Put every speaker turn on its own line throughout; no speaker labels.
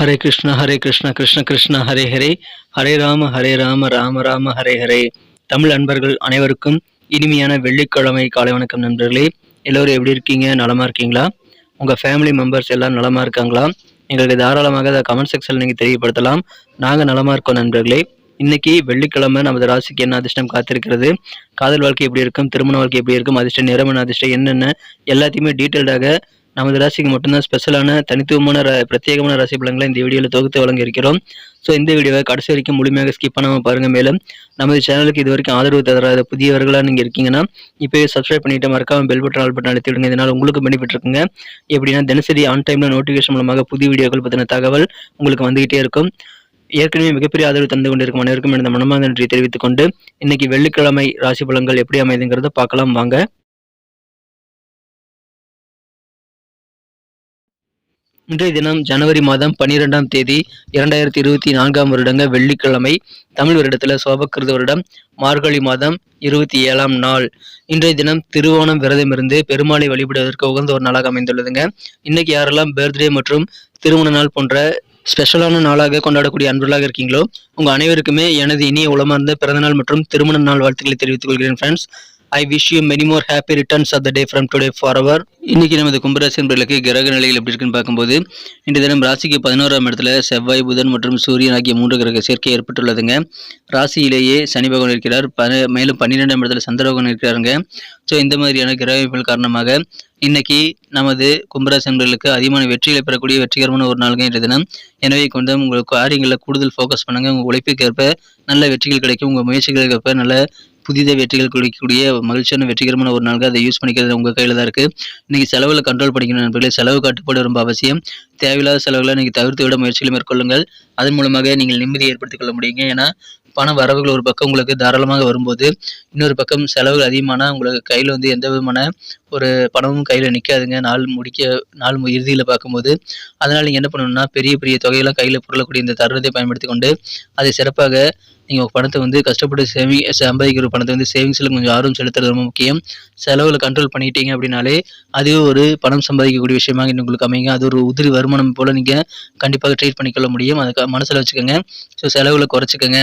ஹரே கிருஷ்ணா ஹரே கிருஷ்ணா கிருஷ்ண கிருஷ்ண ஹரே ஹரே. ஹரே ராம ஹரே ராம ராம ராம ஹரே ஹரே. தமிழ் அன்பர்கள் அனைவருக்கும் இனிமையான வெள்ளிக்கிழமை காலை வணக்கம் நண்பர்களே. எல்லோரும் எப்படி இருக்கீங்க? நலமா இருக்கீங்களா? உங்க ஃபேமிலி மெம்பர்ஸ் எல்லாம் நலமா இருக்காங்களா? எங்களுக்கு தாராளமாக அதை கமெண்ட் செக்ஷனில் நீங்கள் தெரியப்படுத்தலாம். நாங்கள் நலமா இருக்கோம் நண்பர்களே. இன்னைக்கு வெள்ளிக்கிழமை நமது ராசிக்கு என்ன அதிர்ஷ்டம் காத்திருக்கிறது? காதல் வாழ்க்கை எப்படி இருக்கும்? திருமண வாழ்க்கை எப்படி இருக்கும்? அதிர்ஷ்டம் நிறமன அதிர்ஷ்டம் என்னென்ன? எல்லாத்தையுமே டீட்டெயில்டாக நமது ராசிக்கு மட்டும்தான் ஸ்பெஷலான தனித்துவமான பிரத்யேகமான ராசி பலன்களை இந்த வீடியோவில் தொகுத்து வழங்க இருக்கிறோம் ஸோ இந்த வீடியோவை கடைசி வரைக்கும் முழுமையாக ஸ்கிப் பண்ணாமல் பாருங்க. மேலும் நமது சேனலுக்கு இது வரைக்கும் ஆதரவு தராத புதியவர்களாக நீங்கள் இருக்கீங்கன்னா இப்போயே சப்ஸ்கிரைப் பண்ணிட்டு மறக்காமல் பெல் பட்டன் ஆல் பட்டன் அழுத்தி விடுங்க. இதனால் உங்களுக்கு பெனிஃபிட் இருக்குங்க. எப்படின்னா தினசரி ஆன் டைமில் நோட்டிஃபிகேஷன் மூலமாக புதிய வீடியோக்கள் பற்றின தகவல் உங்களுக்கு வந்துகிட்டே இருக்கும். ஏற்கனவே மிகப்பெரிய ஆதரவு தந்து கொண்டிருக்கும் அனைவருக்கும் எனது மனமாக நன்றி தெரிவித்துக் கொண்டு இன்னைக்கு வெள்ளிக்கிழமை ராசி பலன்கள் எப்படி அமைதுங்கிறத பார்க்கலாம். வாங்க. இன்றைய தினம் ஜனவரி மாதம் பன்னிரெண்டாம் தேதி இரண்டாயிரத்தி இருபத்தி நான்காம் வருடங்க வெள்ளிக்கிழமை தமிழ் வருடத்துல சோபக்கிருத வருடம் மார்கழி மாதம் இருபத்தி ஏழாம் நாள். இன்றைய தினம் திருவோணம் விரதம் இருந்து பெருமாளை வழிபடுவதற்கு உகந்த ஒரு நாளாக அமைந்துள்ளதுங்க. இன்னைக்கு யாரெல்லாம் பர்த்டே மற்றும் திருமண நாள் போன்ற ஸ்பெஷலான நாளாக கொண்டாடக்கூடிய அன்பர்களாக இருக்கீங்களோ உங்கள் அனைவருக்குமே எனது இனிய உளமார்ந்த பிறந்தநாள் மற்றும் திருமண நாள் வாழ்த்துக்களை தெரிவித்துக் கொள்கிறேன் friends I wish you many more happy returns of the day from today for our இன்னைக்கு நமது கும்பராசி என்பர்களுக்கு கிரக நிலைகள் எப்படி இருக்குன்னு பார்க்கும்போது இந்த தினம் ராசிக்கு பதினோராம் இடத்துல செவ்வாய் புதன் மற்றும் சூரியன் ஆகிய மூன்று கிரக சேர்க்கை ஏற்பட்டுள்ளதுங்க. ராசியிலேயே சனி பகவான் இருக்கிறார். பன மேலும் பன்னிரெண்டாம் இடத்துல சந்திர பகவான் இருக்கிறாருங்க. ஸோ இந்த மாதிரியான கிரக அமைப்புகள் காரணமாக இன்னைக்கு நமது கும்பராசி என்பர்களுக்கு அதிகமான வெற்றிகளை பெறக்கூடிய வெற்றிகரமான ஒரு நாளுங்க இன்றைய தினம். எனவே கொண்டு உங்கள் காரியங்களில் கூடுதல் ஃபோக்கஸ் பண்ணுங்கள் உங்கள் உழைப்புக்கு ஏற்ப நல்ல வெற்றிகள் கிடைக்கும். உங்கள் முயற்சிகளுக்கு ஏற்ப நல்ல புதித வெற்றிகள் கொடுக்கக்கூடிய மகிழ்ச்சியான வெற்றிகரமான ஒரு நாளுக்கு அதை யூஸ் பண்ணிக்கிறது உங்கள் கையில் தான் இருக்குது இன்னைக்கு செலவில் கண்ட்ரோல் பண்ணிக்கணும் நண்பர்களே. செலவு கட்டுப்பாடு ரொம்ப அவசியம். தேவையில்லாத செலவுகளை நீங்கள் தவிர்த்து விட முயற்சிகளை மேற்கொள்ளுங்கள். அதன் மூலமாக நீங்கள் நிம்மதியை ஏற்படுத்திக் கொள்ள முடியுங்க. ஏன்னா பண வரவுகள் ஒரு பக்கம் உங்களுக்கு தாராளமாக வரும்போது இன்னொரு பக்கம் செலவுகள் அதிகமான உங்களுக்கு கையில் வந்து எந்த விதமான ஒரு பணமும் கையில் நிற்காதுங்க நாள் முடிக்க நாள் இறுதியில் பார்க்கும்போது அதனால் நீங்கள் என்ன பண்ணணும்னா பெரிய பெரிய தொகையெல்லாம் கையில் புரளக்கூடிய இந்த தருணத்தை பயன்படுத்தி கொண்டு அதை சிறப்பாக நீங்கள் உங்கள் பணத்தை வந்து கஷ்டப்பட்டு சேமி சம்பாதிக்கிற பணத்தை வந்து சேவிங்ஸில் கொஞ்சம் ஆர்வம் செலுத்துறது ரொம்ப முக்கியம். செலவில் கண்ட்ரோல் பண்ணிட்டீங்க அப்படின்னாலே அதுவே ஒரு பணம் சம்பாதிக்கக்கூடிய விஷயமாக இன்னும் உங்களுக்கு அமைங்க அது ஒரு உதிரி வருமானம் போல் நீங்கள் கண்டிப்பாக ட்ரீட் பண்ணிக்கொள்ள முடியும். அதுக்கு மனசில் வச்சுக்கோங்க. ஸோ செலவுகளை குறைச்சிக்கோங்க.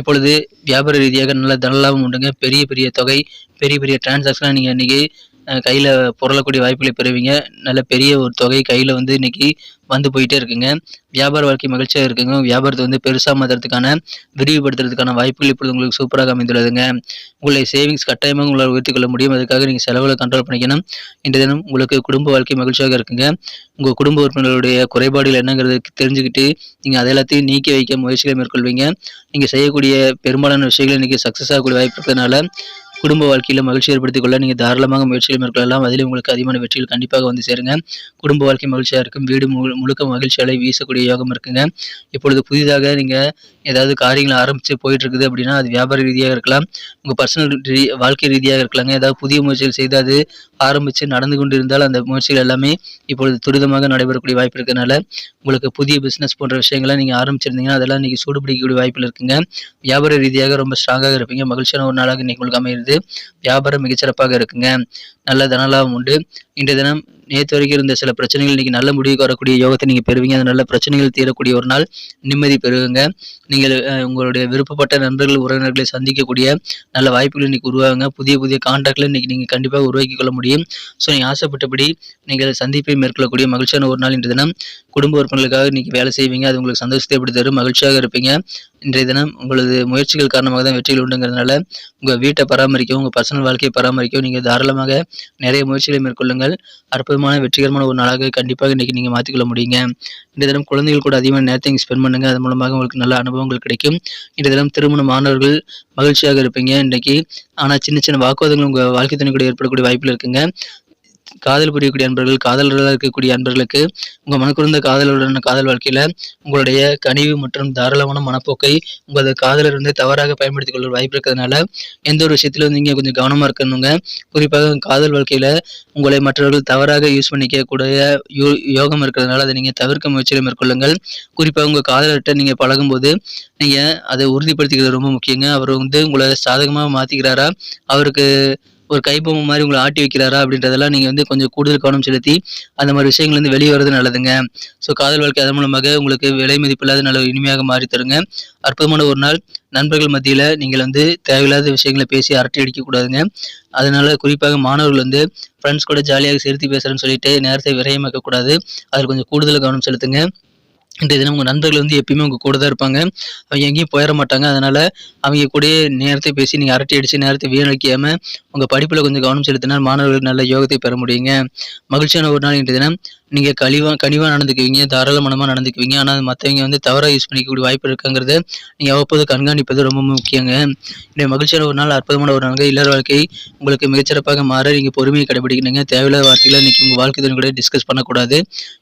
இப்பொழுது வியாபார ரீதியாக நல்ல தனலாபம் உண்டுங்க. பெரிய பெரிய தொகை பெரிய பெரிய டிரான்சாக்ஷனாக நீங்கள் இன்றைக்கி கையில் புரளக்கூடிய வாய்ப்புகளை பெறுவீங்க. நல்ல பெரிய ஒரு தொகை கையில் வந்து இன்னைக்கு வந்து போயிட்டே இருக்குங்க. வியாபார வாழ்க்கை மகிழ்ச்சியாக இருக்குங்க. வியாபாரத்தை வந்து பெருசாக மாற்றுறதுக்கான விரிவுபடுத்துறதுக்கான வாய்ப்புகள் இப்பொழுது உங்களுக்கு சூப்பராக அமைந்துள்ளதுங்க. உங்களை சேவிங்ஸ் கட்டாயமாக உங்களால் உயர்த்திக்கொள்ள முடியும். அதுக்காக நீங்கள் செலவுகளை கண்ட்ரோல் பண்ணிக்கணும். இன்றைய தினம் உங்களுக்கு குடும்ப வாழ்க்கை மகிழ்ச்சியாக இருக்குங்க. உங்கள் குடும்ப உறுப்பினர்களுடைய குறைபாடுகள் என்னங்கிறது தெரிஞ்சுக்கிட்டு நீங்கள் அதை எல்லாத்தையும் நீக்கி வைக்க முயற்சிகளை மேற்கொள்வீங்க. நீங்கள் செய்யக்கூடிய பெரும்பாலான விஷயங்கள் இன்றைக்கி சக்ஸஸ் ஆகக்கூடிய வாய்ப்பு இருக்கிறதுனால குடும்ப வாழ்க்கையில் மகிழ்ச்சி ஏற்படுத்திக் கொள்ள நீங்கள் தாராளமாக முயற்சிகள் மேற்கொள்ளலாம். அதில் உங்களுக்கு அதிகமான வெற்றிகள் கண்டிப்பாக வந்து சேருங்க. குடும்ப வாழ்க்கை மகிழ்ச்சியாக இருக்கும். வீடு முழு முழுக்க மகிழ்ச்சி வீசக்கூடிய யோகம் இருக்குங்க. இப்பொழுது புதிதாக நீங்கள் ஏதாவது காரியங்களை ஆரம்பித்து போயிட்டு இருக்குது அப்படின்னா அது வியாபார ரீதியாக இருக்கலாம். உங்கள் பர்சனல் ரீ வாழ்க்கை ரீதியாக இருக்கலாங்க. ஏதாவது புதிய முயற்சிகள் செய்து அது ஆரம்பித்து நடந்து கொண்டு இருந்தால் அந்த முயற்சிகள் எல்லாமே இப்பொழுது துரிதமாக நடைபெறக்கூடிய வாய்ப்பு இருக்கிறதுனால உங்களுக்கு புதிய பிஸ்னஸ் போன்ற விஷயங்களை நீங்கள் ஆரம்பிச்சிருந்தீங்கன்னா அதெல்லாம் நீங்கள் சூடுபிடிக்கக்கூடிய வாய்ப்பில் இருக்குங்க. வியாபார ரீதியாக ரொம்ப ஸ்ட்ராங்காக இருப்பீங்க. மகிழ்ச்சியான ஒரு நாளாக இன்னைக்கு உங்களுக்கு அமைகிறது வியாபாரம் மிகச்சிறப்பாக இருக்குங்க. நல்ல தனலாபம் உண்டு. இன்றைய தினம் நேற்று வரைக்கும் இருந்த சில பிரச்சனைகள் இன்றைக்கி நல்ல முடிவுக்கு வரக்கூடிய யோகத்தை நீங்கள் பெறுவீங்க. அது நல்ல பிரச்சனைகள் தீரக்கூடிய ஒரு நாள் நிம்மதி பெறுவீங்க நீங்கள் உங்களுடைய விருப்பப்பட்ட நண்பர்கள் உறவினர்களை சந்திக்கக்கூடிய நல்ல வாய்ப்புகள் இன்றைக்கி உருவாகுங்க. புதிய புதிய கான்டாக்டில் இன்னைக்கு நீங்கள் கண்டிப்பாக உருவாக்கி கொள்ள முடியும். ஸோ நீங்கள் ஆசைப்பட்டபடி நீங்கள் சந்திப்பை மேற்கொள்ளக்கூடிய மகிழ்ச்சியான ஒரு நாள் இன்றைய தினம். குடும்ப உறுப்பினர்களுக்காக இன்றைக்கி வேலை செய்வீங்க. அது உங்களுக்கு சந்தோஷத்தை எப்படி தரும்? மகிழ்ச்சியாக இருப்பீங்க. இன்றைய தினம் உங்களது முயற்சிகள் காரணமாக தான் வெற்றிகள் உண்டுங்கிறதுனால உங்கள் வீட்டை பராமரிக்கவும் உங்கள் பர்சனல் வாழ்க்கையை பராமரிக்கவும் நீங்கள் தாராளமாக நிறைய முயற்சிகளை மேற்கொள்ளுங்கள். அற்புதமான வெற்றிகரமான ஒரு நாளாக கண்டிப்பாக இன்னைக்கு நீங்கள் மாற்றிக்கொள்ள முடியுங்க. இன்றைய தினம் குழந்தைகள் கூட அதிகமான நேரத்தை ஸ்பெண்ட் பண்ணுங்க. அது மூலமாக உங்களுக்கு நல்ல அனுபவங்கள் கிடைக்கும். இன்றைய தினம் திருமண மாணவர்கள் மகிழ்ச்சியாக இருப்பீங்க. இன்றைக்கு ஆனால் சின்ன சின்ன வாக்குவாதங்கள் உங்கள் வாழ்க்கை துணை கூட ஏற்படக்கூடிய வாய்ப்பில் இருக்குங்க. காதல் புரியக்கூடிய அன்பர்கள் காதலர்களாக இருக்கக்கூடிய அன்பர்களுக்கு உங்கள் மனக்குறந்த காதலுடனான காதல் வாழ்க்கையில் உங்களுடைய கனிவு மற்றும் தாராளமான மனப்போக்கை உங்களது காதலர் வந்து தவறாக பயன்படுத்திக் கொள்ள வாய்ப்பு இருக்கிறதுனால எந்த ஒரு விஷயத்திலும் வந்து நீங்கள் கொஞ்சம் கவனமாக இருக்கணுங்க. குறிப்பாக காதல் வாழ்க்கையில் உங்களை மற்றவர்கள் தவறாக யூஸ் பண்ணிக்கக்கூடிய யோ யோகம் இருக்கிறதுனால அதை நீங்கள் தவிர்க்க முயற்சியில் மேற்கொள்ளுங்கள். குறிப்பாக உங்கள் காதலர்கிட்ட நீங்கள் பழகும்போது நீங்கள் அதை உறுதிப்படுத்திக்கிறது ரொம்ப முக்கியங்க. அவர் வந்து உங்களை சாதகமாக மாற்றிக்கிறாரா அவருக்கு ஒரு கைப்பொம்மை மாதிரி உங்களை ஆட்டி வைக்கிறாரா அப்படின்றதெல்லாம் நீங்கள் வந்து கொஞ்சம் கூடுதல் கவனம் செலுத்தி அந்த மாதிரி விஷயங்கள் வந்து வெளியே வர்றது நல்லதுங்க. ஸோ காதல் வாழ்க்கை அதன் மூலமாக உங்களுக்கு விலை மதிப்பில்லாத நல்ல இனிமையாக மாறி தருங்க. அற்புதமான ஒரு நாள். நண்பர்கள் மத்தியில் நீங்கள் வந்து தேவையில்லாத விஷயங்களை பேசி அரட்டை அடிக்கக்கூடாதுங்க அதனால் குறிப்பாக மாணவர்கள் வந்து ஃப்ரெண்ட்ஸ் கூட ஜாலியாக சேர்த்து பேசுகிறேன்னு சொல்லிட்டு நேரத்தை விரயமாக்கக்கூடாது அதில் கொஞ்சம் கூடுதல் கவனம் செலுத்துங்க. இந்த தினம் உங்கள் நண்பர்கள் வந்து எப்பயுமே உங்கள் கூட தான் இருப்பாங்க. அவங்க எங்கேயும் போயிட மாட்டாங்க. அதனால் அவங்க கூடயே நேரத்தை பேசி நீங்கள் அரட்டை அடித்து நேரத்தை வீணடிக்காமல் உங்கள் படிப்பில் கொஞ்சம் கவனம் செலுத்தினால் மாணவர்கள் நல்ல யோகத்தை பெற முடியுங்க. மகிழ்ச்சியான ஒரு நாள் இன்றைய தினம். நீங்கள் கழிவாக கனிவாக நடந்துக்குவீங்க தாராள மனமாக நடந்துக்குவீங்க. ஆனால் மற்றவங்க வந்து தவறாக யூஸ் பண்ணிக்கக்கூடிய வாய்ப்பு இருக்குங்கிறத நீங்கள் அவ்வப்போது கண்காணிப்பது ரொம்ப முக்கியங்க. இந்த மகிழ்ச்சியான ஒரு நாள் அற்புதமான ஒரு நாள் இல்லற வாழ்க்கை உங்களுக்கு மிகச்சிறப்பாக மாற நீங்கள் பொறுமையை கடைபிடிக்கணுங்க. தேவையில்லாத வார்த்தைகளை இன்றைக்கி உங்கள் வாழ்க்கை கூட டிஸ்கஸ் பண்ணக்கூடாது.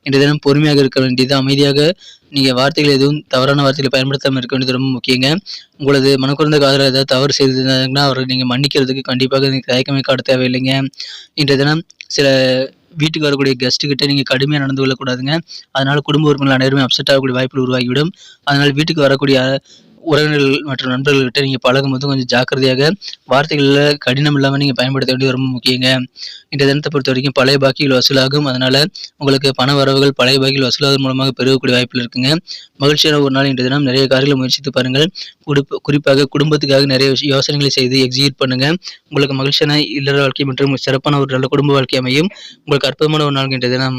இன்றைய தினம் பொறுமையாக இருக்க வேண்டியது அமைதியாக நீங்கள் வார்த்தைகள் எதுவும் தவறான வார்த்தைகளை பயன்படுத்தாமல் இருக்க வேண்டியது ரொம்ப முக்கியங்க. உங்களது மனக்குறந்த காதல ஏதாவது தவறு செய்திருந்தாங்கன்னா அவரை நீங்கள் மன்னிக்கிறதுக்கு கண்டிப்பாக நீங்கள் தயக்கமே காட்ட தேவையில்லைங்க. இன்றைய தினம் சில வீட்டுக்கு வரக்கூடிய கெஸ்ட்டுக்கிட்ட நீங்கள் கடுமையாக நடந்து கொள்ளக்கூடாதுங்க. அதனால் குடும்ப உறுப்பினர்கள் அனைவருமே அப்செட் ஆகக்கூடிய வாய்ப்புகள் உருவாகிவிடும். அதனால் வீட்டுக்கு வரக்கூடிய உறவினர்கள் மற்றும் நண்பர்கள்கிட்ட நீங்கள் பழகும்போது கொஞ்சம் ஜாக்கிரதையாக வார்த்தைகளில் கடினம் இல்லாமல் நீங்கள் பயன்படுத்த வேண்டியது ரொம்ப முக்கியங்க. இந்த தினத்தை பொறுத்த வரைக்கும் பழைய பாக்கிகள் வசூலாகும். அதனால் உங்களுக்கு பண வரவுகள் பழைய பாக்கிகள் வசூலாகும் மூலமாக பெருகக்கூடிய வாய்ப்பில் இருக்குங்க. மகிழ்ச்சியான ஒரு நாள் இன்றைய தினம். நிறைய காரியங்களை முயற்சித்து பாருங்கள். குறிப்பாக குடும்பத்துக்காக நிறைய யோசனைகளை செய்து எக்ஸிக்யூட் பண்ணுங்க. உங்களுக்கு மகிழ்ச்சியான இல்லற வாழ்க்கை மற்றும் சிறப்பான ஒரு நல்ல குடும்ப வாழ்க்கை அமையும். உங்களுக்கு அற்புதமான ஒரு நாள் இன்றைய தினம்.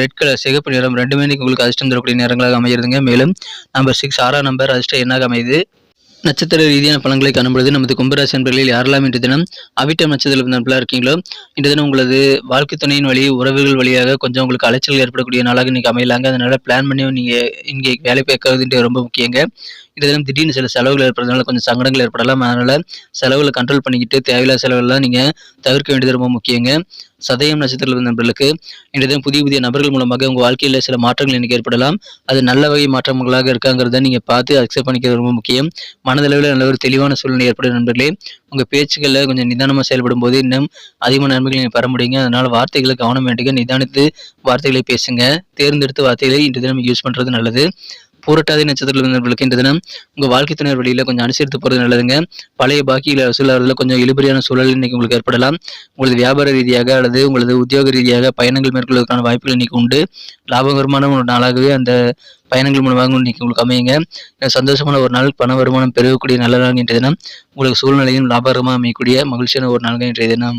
ரெட் கலர் சிகப்பு நிறம் ரெண்டுமே இன்னைக்கு உங்களுக்கு அதிர்ஷ்டம் தரக்கூடிய நிறங்களாக அமைகிறதுங்க மேலும் நம்பர் சிக்ஸ் ஆறாம் நம்பர் அதிர்ஷ்டம் என்னாக அமையுது? நட்சத்திர ரீதியான பலன்களை காணும்பொழுது நமது கும்பராசி நண்பர்களில் யாரெல்லாம் இன்று தினம் அவிட்டம் நட்சத்திர நண்பர்களாக இருக்கீங்களோ இன்று தினம் உங்களது வாழ்க்கை துணையின் வழி உறவுகள் வழியாக கொஞ்சம் உங்களுக்கு அலைச்சல் ஏற்படக்கூடிய நாளாக இன்னைக்கு அமையலாங்க. அதனால பிளான் பண்ணி நீங்கள் இங்கே வேலை பார்க்கறதுன்றது ரொம்ப முக்கியங்க. இன்று தினம் திடீர்னு சில செலவுகள் ஏற்படுறதுனால கொஞ்சம் சங்கடங்கள் ஏற்படலாம். அதனால் செலவுகளை கண்ட்ரோல் பண்ணிக்கிட்டு தேவையில்லாத செலவுகள்லாம் நீங்கள் தவிர்க்க வேண்டியது ரொம்ப முக்கியங்க. சதயம் நட்சத்திர நண்பர்களுக்கு இன்றைய தினம் புதிய புதிய நபர்கள் மூலமாக உங்கள் வாழ்க்கையில் சில மாற்றங்கள் எனக்கு ஏற்படலாம். அது நல்ல வகை மாற்றங்களாக இருக்காங்கிறத நீங்கள் பார்த்து அக்செப்ட் பண்ணிக்கிறது ரொம்ப முக்கியம். மனதளவில் நல்ல ஒரு தெளிவான சூழ்நிலை ஏற்படும் நண்பர்களே. உங்கள் பேச்சுக்களில் கொஞ்சம் நிதானமாக செயல்படும் போது இன்னும் அதிகமான நன்மைகள் நீங்கள் பெற முடியுங்க. அதனால் வார்த்தைகளை கவனம் வேண்டுங்க. நிதானித்து வார்த்தைகளை பேசுங்க. தேர்ந்தெடுத்து வார்த்தைகளை இன்றைய தினம் யூஸ் பண்ணுறது நல்லது. பூரட்டாதி நட்சத்திரத்தில் இருந்தவர்களுக்கு இந்த தினம் உங்கள் வாழ்க்கை துணையர் வழியில் கொஞ்சம் அனுசரித்து போகிறது நல்லதுங்க. பழைய பாக்கியில் வசூலாகிறதுல கொஞ்சம் இழுபறியான சூழல் இன்னைக்கு உங்களுக்கு ஏற்படலாம். உங்களது வியாபார ரீதியாக அல்லது உங்களது உத்தியோக ரீதியாக பயணங்கள் மேற்கொள்வதற்கான வாய்ப்புகள் இன்னைக்கு உண்டு. லாபகரமான ஒரு நாளாகவே அந்த பயணங்கள் மூலமாக இன்னைக்கு உங்களுக்கு அமையுங்க. சந்தோஷமான ஒரு நாள் பண வருமானம் பெருகக்கூடிய நல்ல நாள் இன்றைய தினம். உங்களுக்கு சூழ்நிலையும் லாபகரமாக அமையக்கூடிய மகிழ்ச்சியான ஒரு நாள் இன்றைய தினம்.